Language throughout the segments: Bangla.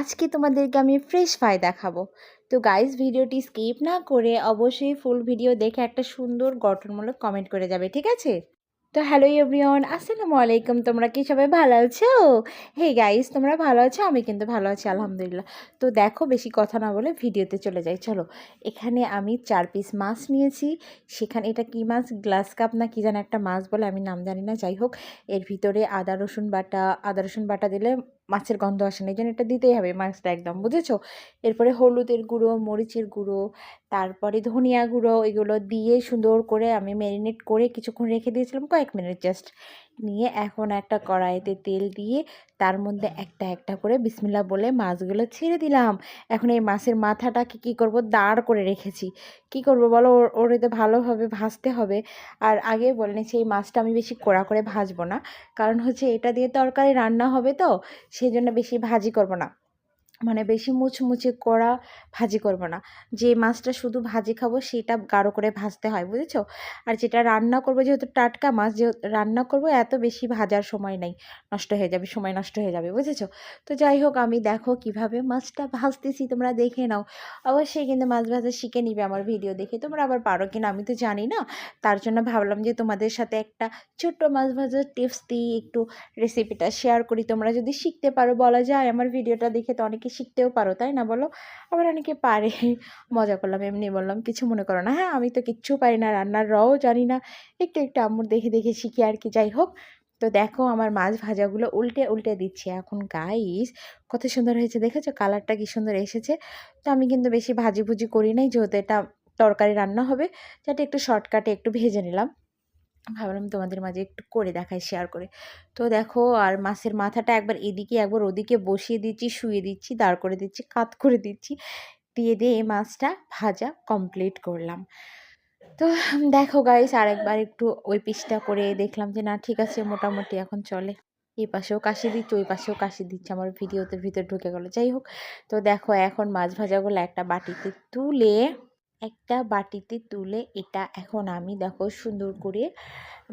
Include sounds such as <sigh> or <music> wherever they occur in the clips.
আজকে তোমাদেরকে আমি ফ্রেশ ফ্রাই দেখাবো। তো গাইস ভিডিওটি স্কিপ না করে অবশ্যই ফুল ভিডিও দেখে একটা সুন্দর গঠনমূলক কমেন্ট করে যাবে, ঠিক আছে? তো হ্যালো এভরিওয়ান আসসালামু আলাইকুম, তোমরা কি সবাই ভালো আছো? হে গাইস তোমরা ভালো আছো? আমি কিন্তু ভালো আছি, আলহামদুলিল্লাহ। তো দেখো, বেশি কথা না বলে ভিডিওতে চলে যাই, চলো। এখানে আমি চার পিস মাছ নিয়েছি, সেখানে এটা কি মাছ? গ্লাস কাপ না কি যেন একটা মাছ বলে, আমি নাম জানি না, যাই হোক। এর ভিতরে আদা, রসুন বাটা, আদা, রসুন বাটা দিলে মাছের গন্ধ আসে না এই জন্য এটা দিতেই হবে মাছটা একদম, বুঝেছ? এরপরে হলুদের গুঁড়ো, মরিচের গুঁড়ো, তারপরে ধনিয়া গুঁড়ো, এগুলো দিয়ে সুন্দর করে আমি ম্যারিনেট করে কিছুক্ষণ রেখে দিয়েছিলাম কয়েক মিনিট জাস্ট নিয়ে এখন একটা কড়াইতে তেল দিয়ে তার মধ্যে একটা একটা করে বিসমিল্লা বলে মাছগুলো ছেড়ে দিলাম। এখন এই মাছের মাথাটাকে কী করব? দাঁড় করে রেখেছি। কি করব বলো? ওর এতে ভালোভাবে ভাজতে হবে। আর আগে বলে নিয়েছি এই মাছটা আমি বেশি কড়া করে ভাজবো না। কারণ হচ্ছে এটা দিয়ে তরকারি রান্না হবে তো, সেই জন্য বেশি ভাজি করব না। মানে বেশি মুচমুচে করা ভাজি করব না। যে মাছটা শুধু ভাজি খাব সেটা গাঢ় করে ভাজতে হয়, বুঝেছ? আর যেটা রান্না করব, যেহেতু টাটকা মাছ, যে রান্না করব, এত বেশি ভাজার সময় নেই, নষ্ট হয়ে যাবে, সময় নষ্ট হয়ে যাবে, বুঝেছ? তো যাই হোক, আমি দেখো কীভাবে মাছটা ভাজতেছি, তোমরা দেখে নাও। অবশ্যই কিন্তু মাছ ভাজা শিখে নিবে আমার ভিডিও দেখে। তোমরা আবার পারো কিনা আমি তো জানি না। তার জন্য ভাবলাম যে তোমাদের সাথে একটা ছোট্ট মাছ ভাজার টিপস দিই একটু রেসিপিটা শেয়ার করি। তোমরা যদি শিখতে পারো, বলা যায়। আমার ভিডিওটা দেখে তো অনেকে শিখতেও পারো, তাই না বলো? আবার অনেকে পারে, <laughs> মজা করলাম, এমনি বললাম, কিছু মনে করো না। হ্যাঁ আমি তো কিচ্ছু পারি না, রান্নার রও জানি না। একটু একটু আম্মুর দেখে দেখে শিখি আর কি, যাই হোক। তো দেখো, আমার মাছ ভাজাগুলো উল্টে উল্টে দিচ্ছি। এখন গাইস কত সুন্দর হয়েছে, দেখেছ? কালারটা কি সুন্দর এসেছে। তো আমি কিন্তু বেশি ভাজি ভুজি করি নাই, যেহেতু এটা তরকারি রান্না হবে। যাতে একটু শর্টকাটে একটু ভেজে নিলাম। ভাবলাম তোমাদের মাঝে একটু করে দেখাই শেয়ার করে। তো দেখো, আর মাছের মাথাটা একবার এদিকে, একবার ওদিকে বসিয়ে দিচ্ছি, শুয়ে দিচ্ছি, দাঁড় করে দিচ্ছি, কাত করে দিচ্ছি, দিয়ে দিয়ে এই মাছটা ভাজা কমপ্লিট করলাম। তো দেখো গাইস আরেকবার একটু ওই পিসটা করে দেখলাম যে না, ঠিক আছে, মোটামুটি এখন চলে। এই পাশেও কাশি দিচ্ছে, ওই পাশেও কাশি দিচ্ছে, আমার ভিডিওতে ভিতরে ঢুকে গেলো। যাই হোক, তো দেখো এখন মাছ ভাজাগুলো একটা বাটিতে তুলে একটা বাটিতে তুলে এটা এখন আমি দেখো সুন্দর করে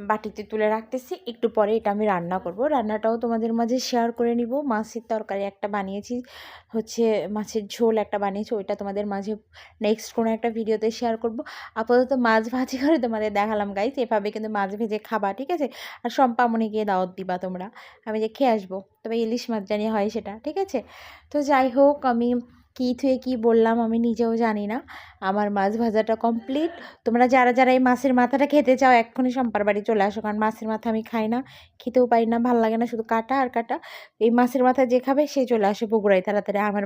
বাটিতে তুলে রাখতেছি। একটু পরে এটা আমি রান্না করব। রান্নাটাও তোমাদের মাঝে শেয়ার করে নিব। মাছের তরকারি একটা বানিয়েছি, হচ্ছে মাছের ঝোল একটা বানিয়েছি, ওইটা তোমাদের মাঝে নেক্সট কোনো একটা ভিডিওতে শেয়ার করব। আপাতত মাছ ভাজি করে তোমাদের দেখালাম গাইজ এভাবে কিন্তু মাছ ভেজে খাবা, ঠিক আছে? আর সম্পামনিকে দাওয়াত দিবা তোমরা। আমি যে খেয়ে আসব। তবে ইলিশ মাছ জানি হয় সেটা, ঠিক আছে? তো যাই হোক, আমি কী থুয়ে কী বললাম আমি নিজেও জানি না। আমার মাছ ভাজাটা কমপ্লিট তোমরা যারা যারা এই মাছের মাথাটা খেতে চাও, এক্ষুনি সম্পার বাড়ি চলে আসো, কারণ মাছের মাথা আমি খাই না। খেতেও পারি না, ভালো লাগে না, শুধু কাটা আর কাটা। এই মাছের মাথা যে খাবে, সে চলে আসে বগুড়ায়, তাড়াতাড়ি। আমার